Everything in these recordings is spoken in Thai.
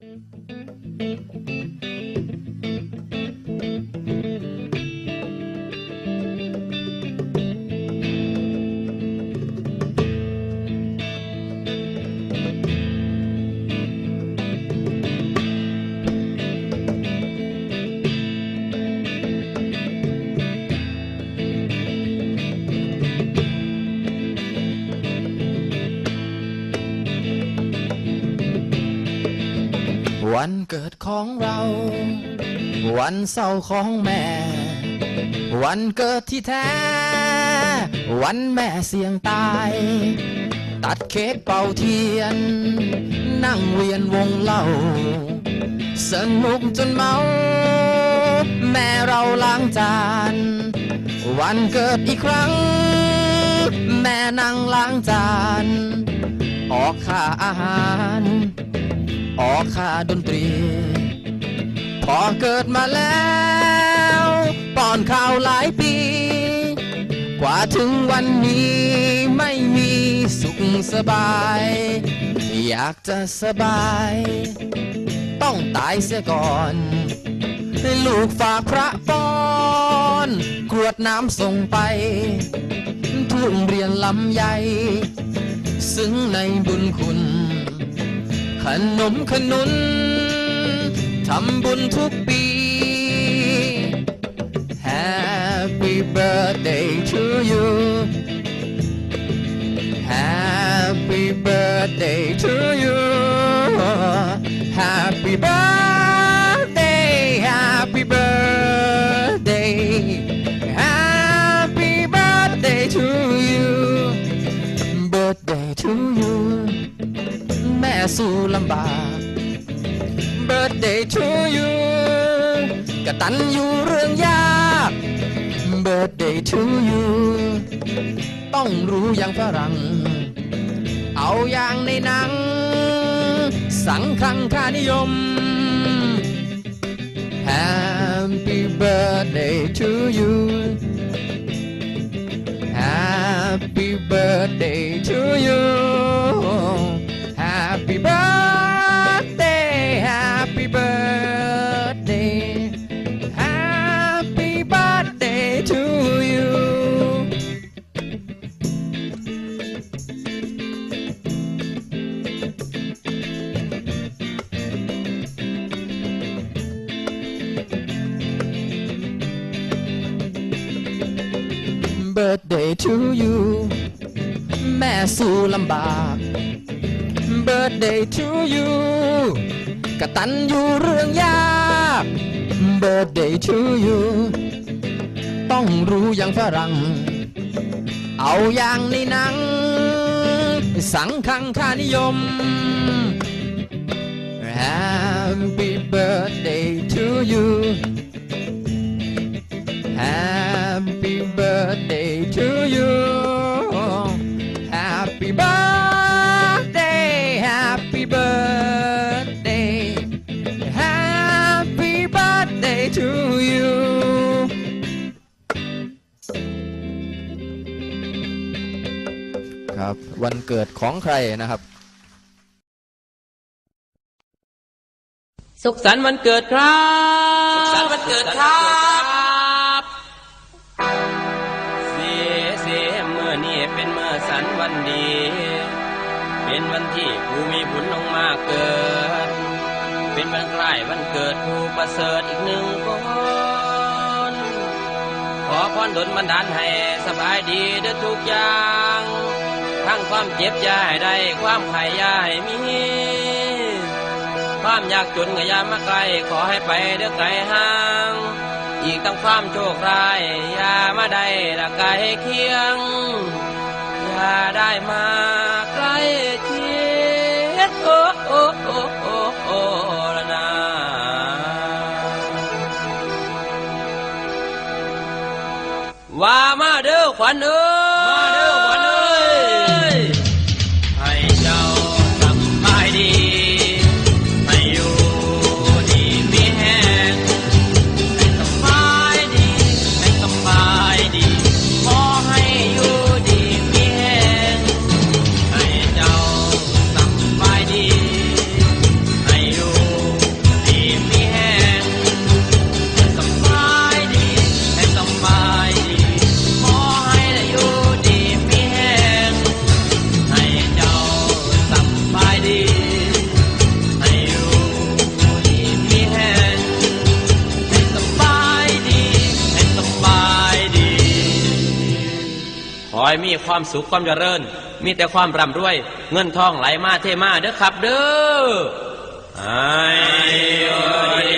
Mm-hmm. วันเกิดของเรา วันเศร้าของแม่ วันเกิดที่แท้ วันแม่เสียงตาย ตัดเค้กเป่าเทียน นั่งเวียนวงเล่า สนุกจนเมา แม่เราล้างจาน วันเกิดอีกครั้ง แม่นั่งล้างจาน ออกค่าอาหาร ออกค่าดนตรี พอเกิดมาแล้วป้อนข้าวหลายปี กว่าถึงวันนี้ไม่มีสุขสบาย อยากจะสบาย ต้องตายเสียก่อนลูกฝากพระป้อนกรวดน้ำส่งไป ทุ่งเรียนลำใหญ่ ซึ่งในบุญคุณ นมขนุน ทำบุญทุกปี Happy birthday to you Happy birthday to สู้ลำบาก Birthday to you กตันอยู่เรื่องยาก Birthday to you ต้องรู้อย่างฝรั่ง เอาอย่างในหนัง สังคังค่านิยม Happy birthday to you เบิร์ดเดย์ทูยูแม่สู้ลำบาก Birthday to you กตันอยู่เรื่องยาก Birthday to you ต้องรู้อย่างฝรั่ง เอาอย่างในหนัง สังคังค่านิยม Happy birthday to you วันเกิดของใครนะครับ สุขสันต์วันเกิดครับ สุขสันต์วันเกิดครับเสียเสียเมื่อนี่เป็นเมื่อสันวันดี เป็นวันที่ผู้มีบุญลงมาเกิด เป็นวันใกล้วันเกิดผู้ประเสริฐอีกหนึ่งคนขอพรดลบันดาลให้สบายดีเด้อทุกอย่าง ทั้งความเจ็บยาให้ได้ ความไข่ยาให้มี ความยากจนก็อย่ามาไกลขอให้ไปเด้อไกลห่าง อีกทั้งความโชคร้ายยามาได้ละไกลเคียงอย่าได้มาใกล้เคียงโอ้โอ้โอ้โอ้โอ้ละนาว่ามาเด้อขวัญเอ้ ความสุขความเจริญ มีแต่ความร่ำรวย เงินทองไหลมาเทมาเด้อครับ เด้อไอ้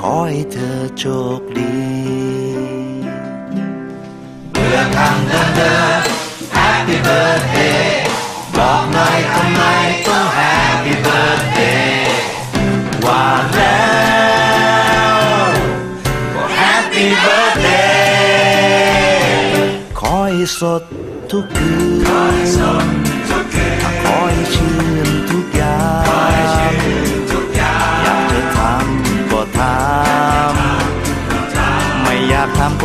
ขอให้เธอโชคดีเมื่อทางเดินเดิน Happy birthday บอกหน่อยทำไมต้อง Happy birthday ว่าแล้ว Happy birthday ขอให้สดทุกคืนขอให้สด